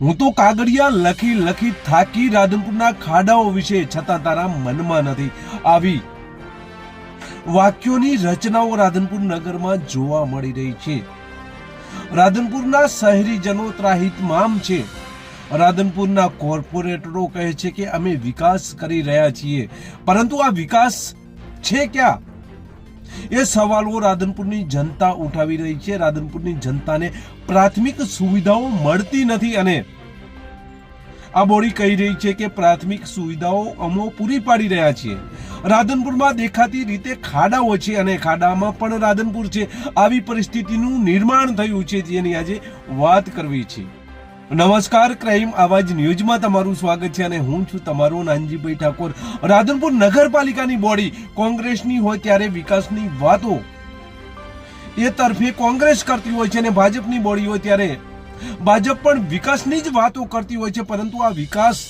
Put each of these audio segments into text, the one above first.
હું તો કાગળિયા લખી લખી થાકી રાધનપુરના ખાડાઓ વિશે છતાં તારા મનમાં નથી. આવી વાક્યોની રચનાઓ રાધનપુર નગરમાં જોવા મળી રહી છે. રાધનપુરના શહેરીજનો ત્રાહિતમામ છે. રાધનપુરના કોર્પોરેટરો કહે છે કે અમે વિકાસ કરી રહ્યા છીએ. પરંતુ આ વિકાસ છે ક્યાં? એ સવાલો રાધનપુરની જનતા ઉઠાવી રહી છે. રાધનપુરની જનતાને પ્રાથમિક સુવિધાઓ મળતી નથી અને આ બોડી કહી રહી છે કે પ્રાથમિક સુવિધાઓ અમો પૂરી પાડી રહ્યા છીએ. રાધનપુરમાં દેખાતી રીતે ખાડાઓ છે અને ખાડામાં પણ રાધનપુર છે. આવી પરિસ્થિતિનું નિર્માણ થયું છે જેની આજે વાત કરવી છે. નમસ્કાર, ક્રાઇમ આવાજ ન્યૂઝમાં તમારું સ્વાગત છે અને હું છું તમારો નાનજીભાઈ ઠાકોર. રાધનપુર નગરપાલિકાની બોડી કોંગ્રેસની હોય ત્યારે વિકાસની વાતો એ તરફે કોંગ્રેસ કરતી હોય છે અને ભાજપની બોડી હોય ત્યારે ભાજપ પણ વિકાસની જ વાતો કરતી હોય છે, પરંતુ આ વિકાસ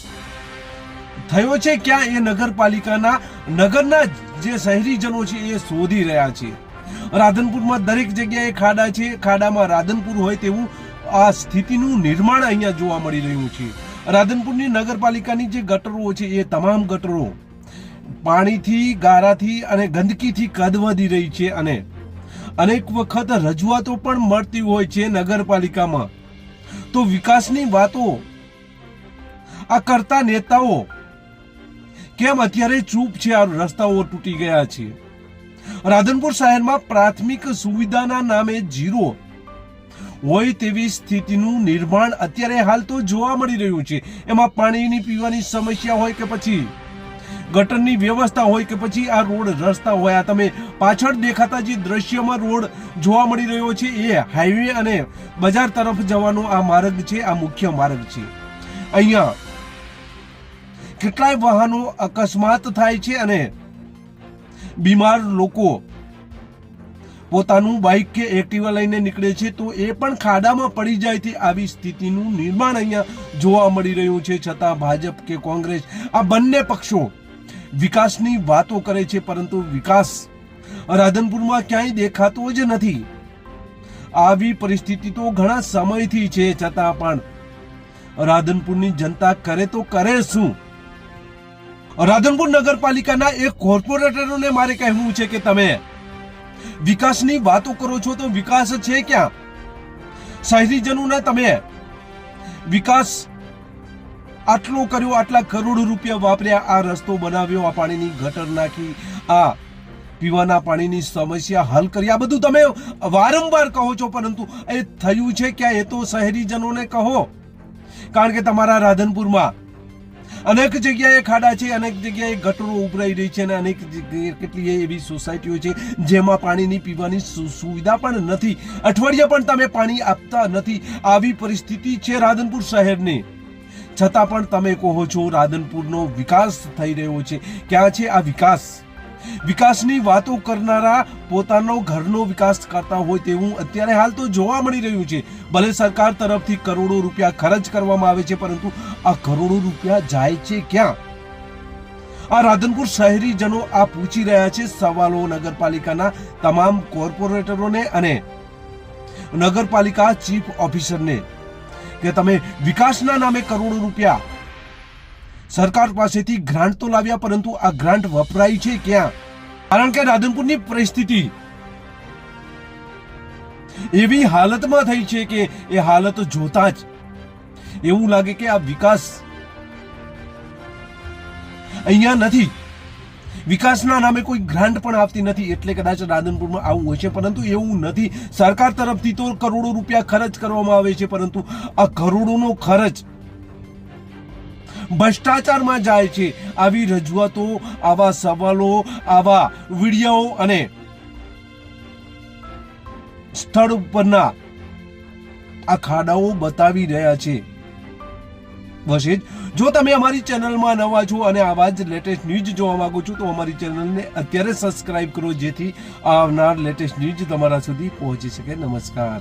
થયો છે ક્યાં? એ નગરપાલિકાના, નગરના જે શહેરીજનો છે એ શોધી રહ્યા છે. રાધનપુરમાં દરેક જગ્યાએ ખાડા છે. ખાડામાં રાધનપુર હોય તેવું આ સ્થિતિનું નિર્માણ અહીંયા જોવા મળી રહ્યું છે. રાધનપુરની નગરપાલિકાની જે ગટરો છે, એ તમામ ગટરો પાણીથી, ગારાથી અને ગંદકીથી કદ વધી રહી છે અને અનેક વખત રજૂઆતો પણ મળતી હોય છે નગરપાલિકામાં. તો વિકાસની વાતો આ કરતા નેતાઓ કેમ અત્યારે ચૂપ છે? આ રસ્તાઓ તૂટી ગયા છે. રાધનપુર શહેરમાં પ્રાથમિક સુવિધાના નામે જીરો હોય તેવી સ્થિતિનું નિર્માણ અત્યારે હાલ તો જોવા મળી રહ્યું છે. એમાં પાણીની પીવાની સમસ્યા હોય કે પછી ગટરની વ્યવસ્થા હોય કે પછી આ રોડ રસ્તા હોય, આ તમે પાછળ દેખાતા જે દ્રશ્યમાં રોડ જોવા મળી રહ્યો છે, એ હાઈવે અને બજાર તરફ જવાનો આ માર્ગ છે, આ મુખ્ય માર્ગ છે. અહીંયા કેટલાય વાહનો અકસ્માત થાય છે અને બીમાર લોકો પોતાનું બાઇક કે એક્ટિવા લઈને નીકળે છે, તો એ પણ ખાડામાં પડી જાય છે આવી સ્થિતિનું નિર્માણ અહીંયા જોવા મળી રહ્યું છે. છતાં ભાજપ કે કોંગ્રેસ આ બંને પક્ષો વિકાસની વાતો કરે છે, પરંતુ વિકાસ રાધનપુરમાં ક્યાંય દેખાતો જ નથી. આવી પરિસ્થિતિ તો ઘણા સમયથી છે, છતાં પણ રાધનપુરની જનતા કરે તો કરે શું? રાધનપુર નગરપાલિકાના એક કોર્પોરેટરોને મારે કહેવું છે કે તમે વિકાસની વાતો કરો છો તો વિકાસ છે ક્યાં? શહેરીજનોને તમે વિકાસ આટલો કર્યો, આટલા કરોડ રૂપિયા વાપર્યા, આ રસ્તો બનાવ્યો, આ પાણીની ગટર નાખી, આ પીવાના પાણીની સમસ્યા હલ કરી, આ બધું તમે વારંવાર કહો છો, પરંતુ એ થયું છે ક્યાં? એ તો શહેરીજનોને કહો. કારણ કે તમારા રાધનપુરમાં અનેક જગ્યાએ ખાડા છે, અનેક જગ્યાએ ગટરો ઉભરાઈ રહી છે અને અનેક કેટલી એવી સોસાયટીઓ છે જેમાં પાણીની પીવાની સુવિધા પણ નથી. અઠવાડિયા પણ તમે પાણી આપતા નથી. આવી પરિસ્થિતિ છે રાધનપુર શહેરની. છતાં પણ તમે કહો છો રાધનપુરનો વિકાસ થઈ રહ્યો છે. ક્યાં છે આ વિકાસ? વિકાસની વાતો કરનારા પોતાનો ઘરનો વિકાસ કરતા હોય તેવું અત્યારે હાલ તો જોવા મળી રહ્યું છે. ભલે સરકાર તરફથી કરોડો રૂપિયા ખર્ચ કરવામાં આવે છે, પરંતુ આ કરોડો રૂપિયા જાય છે ક્યાં? આ રાધનપુર શહેરીજનો આ પૂછી રહ્યા છે સવાલો નગરપાલિકાના તમામ કોર્પોરેટરોને અને નગરપાલિકા ચીફ ઓફિસરને કે તમે વિકાસના નામે કરોડો રૂપિયા સરકાર પાસેથી ગ્રાન્ટ તો લાવ્યા, પરંતુ આ ગ્રાન્ટ વપરાય છે ક્યાં? કારણ કે રાધનપુરની પરિસ્થિતિ એવી હાલતમાં થઈ છે કે એ હાલત જોતા જ. એવું લાગે કે આ વિકાસ અહીંયા નથી. વિકાસના નામે કોઈ ગ્રાન્ટ પણ આપતી નથી, એટલે કદાચ રાધનપુરમાં આવું હોય છે, પરંતુ એવું નથી. સરકાર તરફથી તો કરોડો રૂપિયા ખર્ચ કરવામાં આવે છે, પરંતુ આ કરોડોનો ખર્ચ ભ્રષ્ટાચારમાં જાય છે. આવી રજૂઆતો, આવા સવાલો, આવા વીડિયો અને સ્થળ ઉપરના આ ખાડાઓ બતાવી રહ્યા છે. બસ જ. જો તમે અમારી ચેનલમાં નવા છો અને આવા જ લેટેસ્ટ ન્યૂઝ જોવા માંગો છો, તો અમારી ચેનલને અત્યારે સબસ્ક્રાઇબ કરો, જેથી આવનાર લેટેસ્ટ ન્યૂઝ તમારા સુધી પહોંચી શકે. નમસ્કાર.